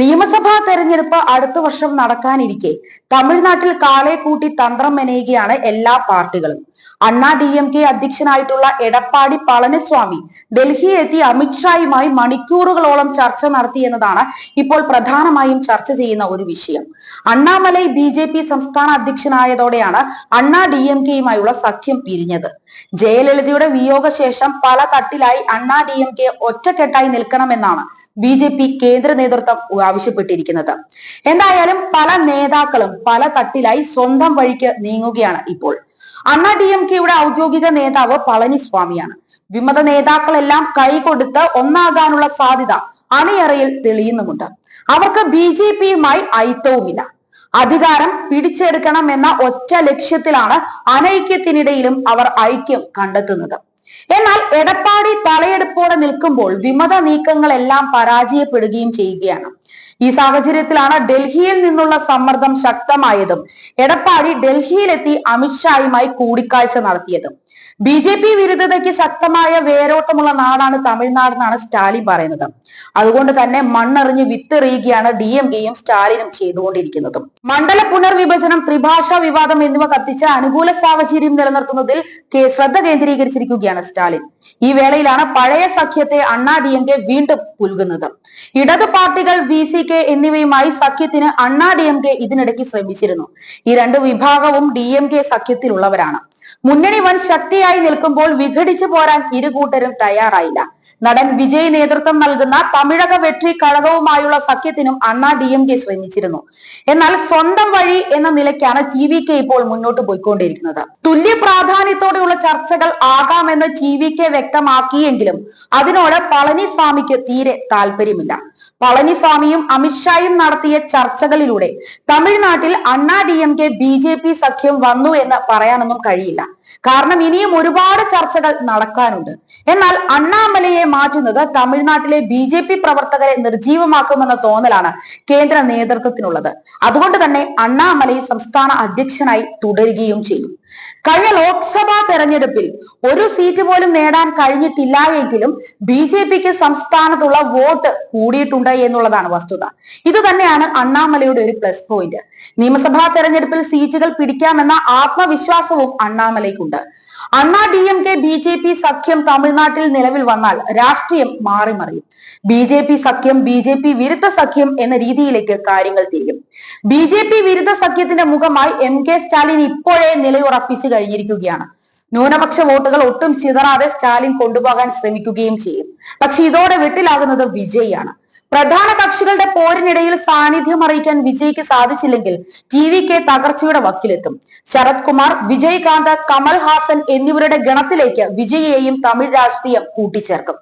നിയമസഭാ തെരഞ്ഞെടുപ്പ് അടുത്ത വർഷം നടക്കാനിരിക്കെ. തമിഴ്നാട്ടിൽ കാളെ കൂട്ടി തന്ത്രം മെനയുകയാണ് എല്ലാ പാർട്ടികളും. അണ്ണാ ഡി എം കെ അധ്യക്ഷനായിട്ടുള്ള എടപ്പാടി പളനിസ്വാമി ഡൽഹിയിലെത്തി അമിത്ഷായുമായി മണിക്കൂറുകളോളം ചർച്ച നടത്തി എന്നതാണ് ഇപ്പോൾ പ്രധാനമായും ചർച്ച ചെയ്യുന്ന ഒരു വിഷയം. അണ്ണാമലൈ ബി ജെ പി സംസ്ഥാന അധ്യക്ഷനായതോടെയാണ് അണ്ണാ ഡി എം കെയുമായുള്ള സഖ്യം പിരിഞ്ഞത്. ജയലളിതയുടെ വിയോഗശേഷം പല തട്ടിലായി അണ്ണാ ഡി എം കെ ഒറ്റക്കെട്ടായി നിൽക്കണമെന്നാണ് ബി ജെ പി കേന്ദ്ര നേതൃത്വം ആവശ്യപ്പെട്ടിരിക്കുന്നത്. എന്തായാലും പല നേതാക്കളും പല തട്ടിലായി സ്വന്തം വഴിക്ക് നീങ്ങുകയാണ് ഇപ്പോൾ. അണ്ണാ ഡി എം കെയുടെ ഔദ്യോഗിക നേതാവ് പളനിസ്വാമിയാണ്. വിമത നേതാക്കളെല്ലാം കൈകൊടുത്ത് ഒന്നാകാനുള്ള സാധ്യത അണിയറയിൽ തെളിയുന്നുമുണ്ട്. അവർക്ക് ബി ജെ പിയുമായി ഐത്തവുമില്ല അധികാരം പിടിച്ചെടുക്കണം എന്ന ഒറ്റ ലക്ഷ്യത്തിലാണ് അനൈക്യത്തിനിടയിലും അവർ ഐക്യം കണ്ടെത്തുന്നത്. എന്നാൽ എടപ്പാടി തലയെടുപ്പോടെ നിൽക്കുമ്പോൾ വിമത നീക്കങ്ങളെല്ലാം പരാജയപ്പെടുകയും ചെയ്യുകയാണ്. ഈ സാഹചര്യത്തിലാണ് ഡൽഹിയിൽ നിന്നുള്ള സമ്മർദ്ദം ശക്തമായതും എടപ്പാടി ഡൽഹിയിലെത്തി അമിത്ഷായുമായി കൂടിക്കാഴ്ച നടത്തിയതും. ബി ജെ പി വിരുദ്ധതയ്ക്ക് ശക്തമായ വേരോട്ടമുള്ള നാടാണ് തമിഴ്നാട് എന്നാണ് സ്റ്റാലിൻ പറയുന്നത്. അതുകൊണ്ട് തന്നെ മണ്ണെറിഞ്ഞ് വിത്തെറിയുകയാണ് ഡി എം കെയും സ്റ്റാലിനും ചെയ്തുകൊണ്ടിരിക്കുന്നതും. മണ്ഡല പുനർവിഭജനം ത്രിഭാഷാ വിവാദം എന്നിവ കത്തിച്ച അനുകൂല സാഹചര്യം നിലനിർത്തുന്നതിൽ ശ്രദ്ധ കേന്ദ്രീകരിച്ചിരിക്കുകയാണ് സ്റ്റാലിൻ. ഈ വേളയിലാണ് പഴയ സഖ്യത്തെ അണ്ണാ ഡി എം കെ വീണ്ടും പുൽകുന്നത്. ഇടത് പാർട്ടികൾ വി സി കെ എന്നിവയുമായി സഖ്യത്തിന് അണ്ണാ ഡി എം കെ ഇതിനിടയ്ക്ക് ശ്രമിച്ചിരുന്നു. ഈ രണ്ട് വിഭാഗവും ഡി എം കെ സഖ്യത്തിലുള്ളവരാണ്. മുന്നണി വൻ ശക്തിയായി നിൽക്കുമ്പോൾ വിഘടിച്ചു പോരാൻ ഇരു കൂട്ടരും തയ്യാറായില്ല. നടൻ വിജയ് നേതൃത്വം നൽകുന്ന തമിഴക വെട്രി കഴകവുമായുള്ള സഖ്യത്തിനും അണ്ണാ ഡി എം കെ ശ്രമിച്ചിരുന്നു. എന്നാൽ സ്വന്തം വഴി എന്ന നിലയ്ക്കാണ് ടി വി കെ ഇപ്പോൾ മുന്നോട്ട് പോയിക്കൊണ്ടിരിക്കുന്നത്. തുല്യ പ്രാധാന്യത്തോടെയുള്ള ചർച്ചകൾ ആകാമെന്ന് ടി വി കെ വ്യക്തമാക്കിയെങ്കിലും അതിനോട് പളനിസ്വാമിക്ക് തീരെ താല്പര്യമില്ല പളനിസ്വാമിയും അമിത്ഷായും നടത്തിയ ചർച്ചകളിലൂടെ തമിഴ്നാട്ടിൽ Anna D M K B J P സഖ്യം വന്നു എന്ന് പറയാനൊന്നും കഴിയില്ല. കാരണം ഇനിയും ഒരുപാട് ചർച്ചകൾ നടക്കാനുണ്ട്. എന്നാൽ അണ്ണാമലയെ മാറ്റുന്നത് തമിഴ്നാട്ടിലെ ബി ജെ പി പ്രവർത്തകരെ നിർജീവമാക്കുമെന്ന തോന്നലാണ് കേന്ദ്ര നേതൃത്വത്തിനുള്ളത്. അതുകൊണ്ട് തന്നെ അണ്ണാമലൈ സംസ്ഥാന അധ്യക്ഷനായി തുടരുകയും ചെയ്യും. കഴിഞ്ഞ ലോക്സഭാ തെരഞ്ഞെടുപ്പിൽ ഒരു സീറ്റ് പോലും നേടാൻ കഴിഞ്ഞിട്ടില്ല എങ്കിലും ബി ജെ പിക്ക് സംസ്ഥാനത്തുള്ള വോട്ട് കൂടിയിട്ടുണ്ട് എന്നുള്ളതാണ് വസ്തുത. ഇത് തന്നെയാണ് അണ്ണാമലയുടെ ഒരു പ്ലസ് പോയിന്റ്. നിയമസഭാ തെരഞ്ഞെടുപ്പിൽ സീറ്റുകൾ പിടിക്കാമെന്ന ആത്മവിശ്വാസവും അണ്ണാമലയ്ക്കുണ്ട് Anna D M K B J P സഖ്യം തമിഴ്നാട്ടിൽ നിലവിൽ വന്നാൽ രാഷ്ട്രീയം മാറിമറിയും. ബി ജെ പി സഖ്യം ബി ജെ പി വിരുദ്ധ സഖ്യം എന്ന രീതിയിലേക്ക് കാര്യങ്ങൾ തിരിയും. ബി ജെ പി വിരുദ്ധ സഖ്യത്തിന്റെ മുഖമായി എം കെ സ്റ്റാലിൻ ഇപ്പോഴേ നിലയുറപ്പിച്ചു കഴിഞ്ഞിരിക്കുകയാണ്. ന്യൂനപക്ഷ വോട്ടുകൾ ഒട്ടും ചിതറാതെ സ്റ്റാലിൻ കൊണ്ടുപോകാൻ ശ്രമിക്കുകയും ചെയ്യും. പക്ഷെ ഇതോടെ വെട്ടിലാകുന്നത് വിജയിയാണ് പ്രധാന കക്ഷികളുടെ പോരിനിടയിൽ സാന്നിധ്യം അറിയിക്കാൻ വിജയ്ക്ക് സാധിച്ചില്ലെങ്കിൽ ടി വി കെ തകർച്ചയുടെ വക്കിലെത്തും. ശരത് കുമാർ വിജയകാന്ത് കമൽ ഹാസൻ എന്നിവരുടെ ഗണത്തിലേക്ക് വിജയിയെയും തമിഴ് രാഷ്ട്രീയം കൂട്ടിച്ചേർക്കും.